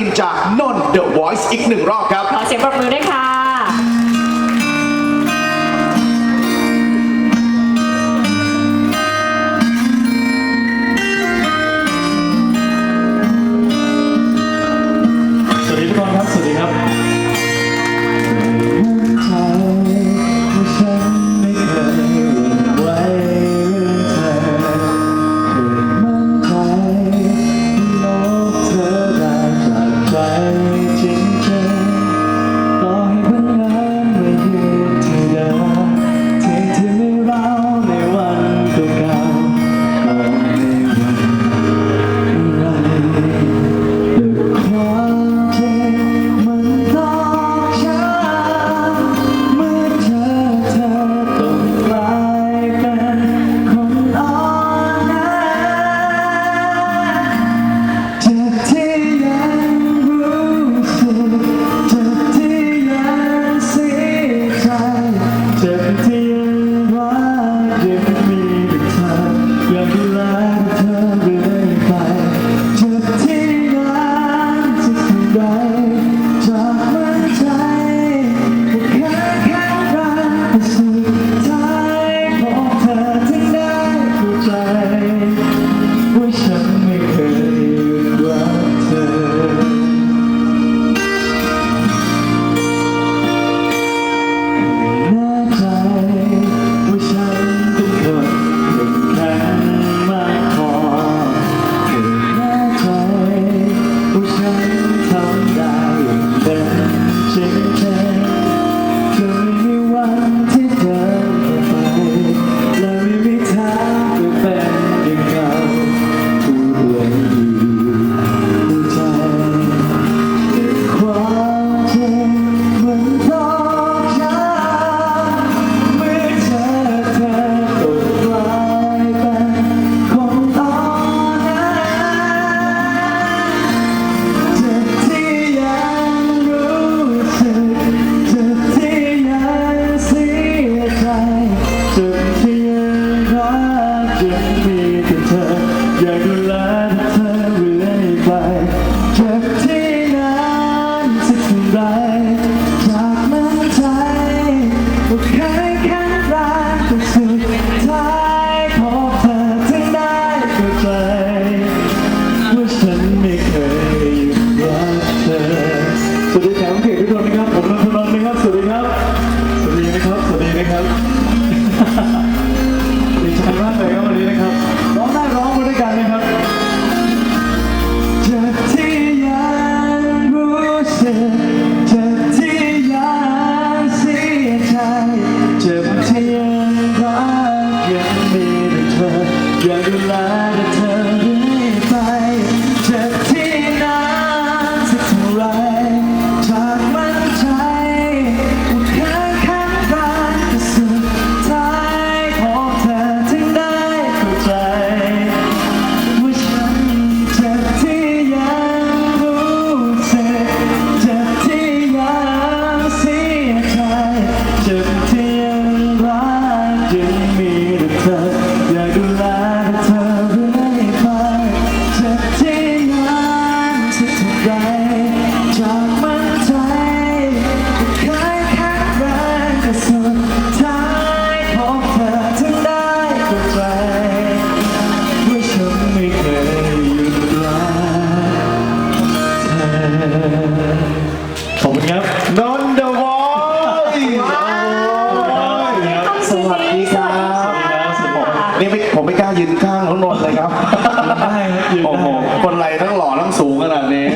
ินจากนนท์ The Voice อีกหนึ่งรอบครับ ขอเสียงปรบมือด้วยค่ะ ครับนนท์ The Voice สวัสดีครับนี่ไม่ผมไม่กล้ายืนข้างน้องนนท์เลยครับได้ครับยืนได้โอ้โหคนไรทั้งหล่อทั้งสูงขนาดนี้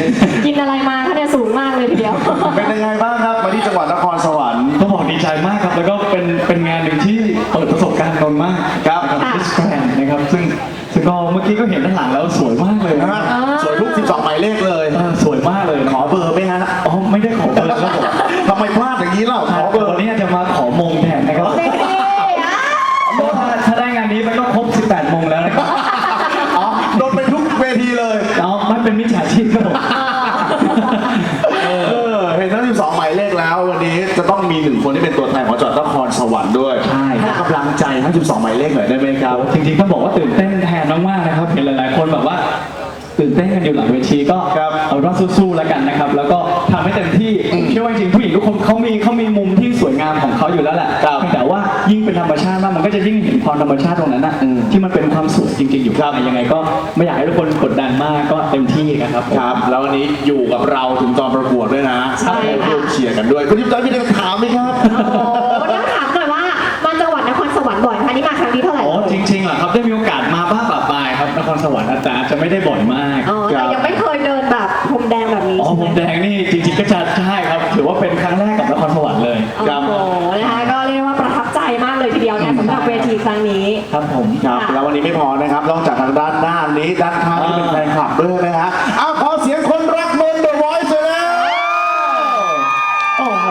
กินอะไรมาคะเนี่ยสูงมากเลยทีเดียว เป็นยังไงบ้างครับมาที่จังหวัดนครสวรรค์ต้องบอกดีใจมากครับแล้วก็เป็นเป็นงานหนึ่งที่เปิดประสบการณ์ตนมากครับกับมิสแกรนนะครับซึ่งซึ่งก็เมื่อกี้ก็เห็นด้านหลังแล้วสวยมากเลยนะนะฮะสวยทุก 12 หมายเลขเลยเออสวยมากเลยขอเบอร์ไหมฮ พลาดอย่างนี้เล่าขอเบอร์วันนี้จะมาขอมงแทนนะครับเพราะว่าถ้าได้งานนี้มันก็ครบ 18โมงแล้วนะครับอ๋อโดนไปทุกเวทีเลยเอามันเป็นมิจฉาชีพครับผมเออเห็นทั้ง12หมายเลขแล้ว วันนี้จะต้องมีหนึ่งคนที่เป็นตัวแทนของจังหวัดนครสวรรค์ด้วยใช่ให้กำลังใจทั้ง 12หมายเลขหน่อยได้ไหมครับ จริงๆต้องบอกว่าตื่นเต้นแทนมากๆนะครับเห็นหลายๆคนแบบว่าตื่นเต้นกันอยู่หลังเวทีก็ครับเอาเป็นว่าสู้ๆแล้วกันนะครับ แล้วก็ทำให้เต็มที่ผมเชื่อว่าจ ริงๆผู้หญิงทุกคนเขามีเขามีมุมที่สวยงามของเขาอยู่แล้วแหละครับเพียงแต่ว่ายิ่งเป็นธรรมชาติมากมันก็จะยิ่งเห็นความธรรมชาติตรงนั้นนะอืมที่มันเป็นความสุขจริง ๆ อยู่ครับยังไงก็ไม่อยากให้ทุกคนกดดันมากก็เต็มที่ครับผมครับ แล้ววันนี้อยู่กับเราถึงตอนประกวดด้วยนะใช่ค่ะร่วมเชียร์กันด้วยคุณยิ้มจ้อยมีอะไรถามไหมครับโอ้โหวันนี้ถามหน่อยว่ามาจังหวัดนครสวรรค์บ่อยไหมคะนี่มาครั้งที่เท่าไหร่อ๋อจริงๆเหรอครับได้มีโอกาสมาบ้างปะปายครับนครสวรรค์แต่อาจจะไม่ได้บ่อยมากอ๋อแต่ยังไม่ ววันนี้ไม่พอนะครับ นอกจากทางด้านหน้านี้ด้านข้างที่เป็นแฟนคลับด้วยนะฮะอ้าวขอเสียงคนรักเมืองเดอะวอยซ์เลยนะโอ้โห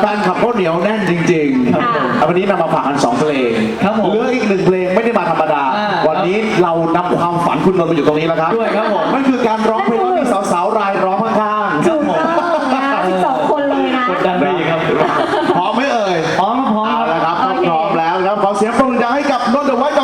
แฟนคลับเขาเหนียวแน่นจริงค่ะๆเอาวันนี้นำมาฝากกันสองเพลงครับผม เหลืออีกหนึ่งเพลงไม่ได้มาธรรมดา อ่าวันนี้เรานำความฝันคุณนนท์มาอยู่ตรงนี้แล้วครับด้วยครับผม นั่นคือการร้องเพลงที่มีสาวๆร